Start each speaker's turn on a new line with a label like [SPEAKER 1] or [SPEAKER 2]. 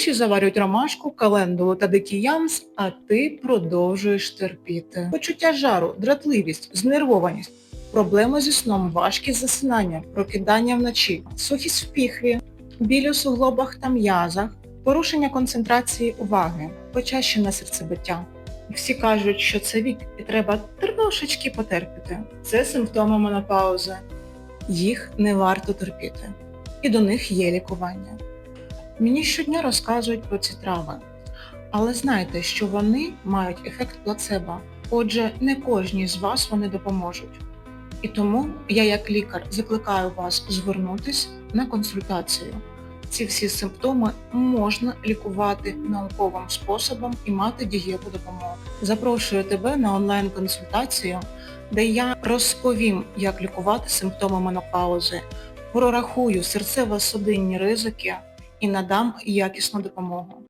[SPEAKER 1] Інші заварюють ромашку, календулу та дикий ямс, а ти продовжуєш терпіти. Почуття жару, дратливість, знервованість, проблеми зі сном, важкість засинання, прокидання вночі, сухість в піхві, біль у суглобах та м'язах, порушення концентрації уваги, почащене серцебиття. Всі кажуть, що це вік і треба трошечки потерпіти. Це симптоми менопаузи. Їх не варто терпіти. І до них є лікування. Мені щодня розказують про ці трави. Але знайте, що вони мають ефект плацебо. Отже, не кожній з вас вони допоможуть. І тому я як лікар закликаю вас звернутись на консультацію. Ці всі симптоми можна лікувати науковим способом і мати дієву допомогу. Запрошую тебе на онлайн-консультацію, де я розповім, як лікувати симптоми менопаузи, прорахую серцево-судинні ризики і надам якісну допомогу.